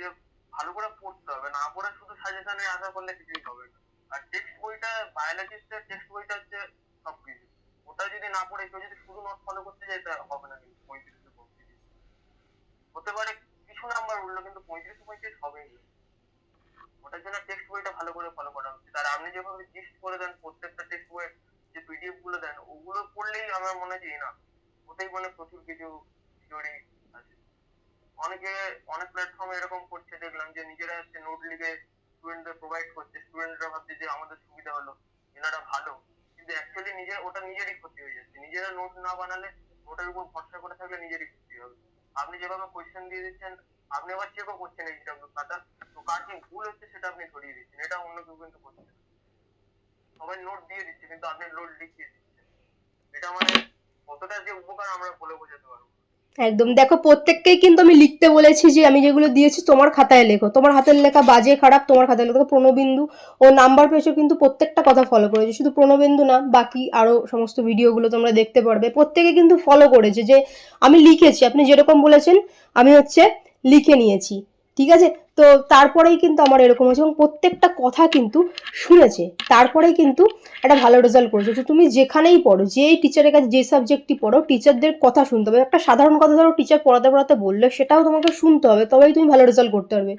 যে ভালো করে পড়তে হবে, না পড়ে শুধু সাজেশনে আশা করলে কিছুই হবে না। আর টেক্সট বইটা বায়োলজিস্টের টেক্সট বইটা হচ্ছে সবকিছু। ওটা যদি না পড়ে, কেউ যদি শুধু নোট ফলো করতে যায় তা হবে না কিন্তু পঁয়ত্রিশে পঁয়ত্রিশ হতে পারে কিছু নাম্বার উঠল, কিন্তু পঁয়ত্রিশ পঁয়ত্রিশ হবেই ওটার জন্য টেক্সট বইটা ভালো করে ফলো করা উচিত। আর আপনি যেভাবে জিস্ট করে দেন, প্রত্যেকটা টেক্সট বইয়ের যে পিডিএফগুলো দেন, ওগুলো পড়লেই আমার মনে হয় যে না ওটাই মানে প্রচুর কিছু থিওরি আছে। অনেকে, অনেক প্ল্যাটফর্মে এরকম করছে, দেখলাম যে নিজেরা হচ্ছে নোট লিখে স্টুডেন্টদের প্রোভাইড করছে। স্টুডেন্টরা ভাবছে যে আমাদের সুবিধা হলো, এনারা ভালো। কিন্তু অ্যাকচুয়ালি নিজে ওটা নিজেরই ক্ষতি হয়ে যাচ্ছে। নিজেরা নোট না বানালে ওটার উপর ভরসা করে থাকলে নিজেরই ক্ষতি হবে। আপনি যেভাবে কোয়েশ্চেন দিয়ে দিচ্ছেন, আপনি আবার চেকও করছেন এই খাতা তো কার কি ভুল হচ্ছে সেটা আপনি ধরিয়ে দিচ্ছেন। এটা অন্য কেউ কিন্তু করছে না। সবাই নোট দিয়ে দিচ্ছে, কিন্তু আপনি নোট লিখিয়ে দিচ্ছেন। এটা মানে কতটা যে উপকার আমরা বলে বোঝাতে পারব। একদম। দেখো, প্রত্যেককেই কিন্তু আমি লিখতে বলেছি যে, আমি যেগুলো দিয়েছি তোমার খাতায় লেখো। তোমার হাতের লেখা বাজে, খারাপ, তোমার খাতায় লেখো। প্রণবিন্দু ও নাম্বার পেয়েছ কিন্তু প্রত্যেকটা কথা ফলো করেছে। শুধু প্রণবিন্দু না, বাকি আরও সমস্ত ভিডিওগুলো তোমরা দেখতে পারবে। প্রত্যেকে কিন্তু ফলো করেছে যে, আমি লিখেছি। আপনি যেরকম বলেছেন, আমি হচ্ছে লিখে নিয়েছি। ঠিক আছে? তো তারপরেই কিন্তু আমার এরকম হয়েছে এবং প্রত্যেকটা কথা কিন্তু শুনেছে। তারপরেই কিন্তু একটা ভালো রেজাল্ট করেছে। তো তুমি যেখানেই পড়ো, যেই টিচারের কাছে যে সাবজেক্টটি পড়ো টিচারদের কথা শুনতে হবে। একটা সাধারণ কথা ধরো টিচার পড়াতে পড়াতে বললে সেটাও তোমাকে শুনতে হবে, তবেই তুমি ভালো রেজাল্ট করতে পারবে।